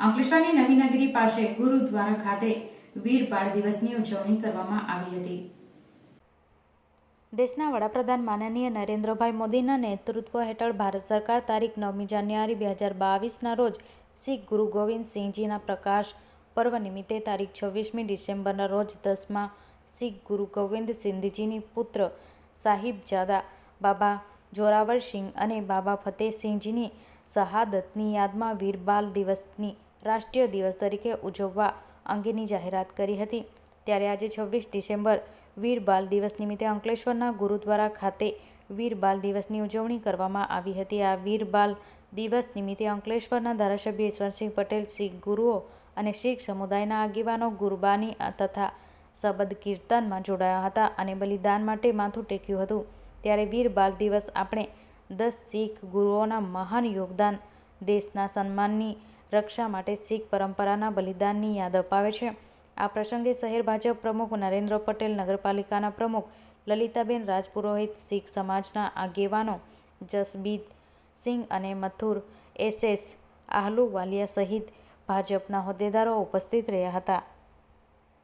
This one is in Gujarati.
અંકલેશ્વરની નવીનગરી પાસે ગુરુદ્વારા ખાતે વીર બાળ દિવસની ઉજવણી કરવામાં આવી હતી. દેશના વડાપ્રધાન માનનીય નરેન્દ્રભાઈ મોદીના નેતૃત્વ હેઠળ ભારત સરકાર તારીખ નવમી જાન્યુઆરી બે હજાર બાવીસના રોજ શીખ ગુરુ ગોવિંદ સિંહજીના પ્રકાશ પર્વ નિમિત્તે તારીખ છવ્વીસમી ડિસેમ્બરના રોજ દસમા શીખ ગુરુ ગોવિંદ સિંધજીની પુત્ર સાહિબજાદા બાબા જોરાવર સિંહ અને બાબા ફતેહસિંહજીની શહાદતની યાદમાં વીર બાલ દિવસની રાષ્ટ્રીય દિવસ તરીકે ઉજવવા અંગેની જાહેરાત કરી હતી. ત્યારે આજે છવ્વીસ ડિસેમ્બર વીર બાલ દિવસ નિમિત્તે અંકલેશ્વરના ગુરુદ્વારા ખાતે વીર બાલ દિવસની ઉજવણી કરવામાં આવી હતી. આ વીર બાલ દિવસ નિમિત્તે અંકલેશ્વરના ધારાસભ્ય ઈશ્વરસિંહ પટેલ, શીખ ગુરુઓ અને શીખ સમુદાયના આગેવાનો ગુરબાની તથા શબદ કીર્તનમાં જોડાયા હતા અને બલિદાન માટે માથું ટેક્યું હતું. ત્યારે વીર બાલ દિવસ આપણે દસ શીખ ગુરુઓના મહાન યોગદાન, દેશના સન્માનની રક્ષા માટે શીખ પરંપરાના બલિદાનની યાદ અપાવે છે. આ પ્રસંગે શહેર ભાજપ પ્રમુખ નરેન્દ્ર પટેલ, નગરપાલિકાના પ્રમુખ લલિતાબેન રાજપુરોહિત, શીખ સમાજના આગેવાનો જસબીત સિંહ અને મથુર એસએસ આહલુવાલિયા સહિત ભાજપના હોદ્દેદારો ઉપસ્થિત રહ્યા હતા.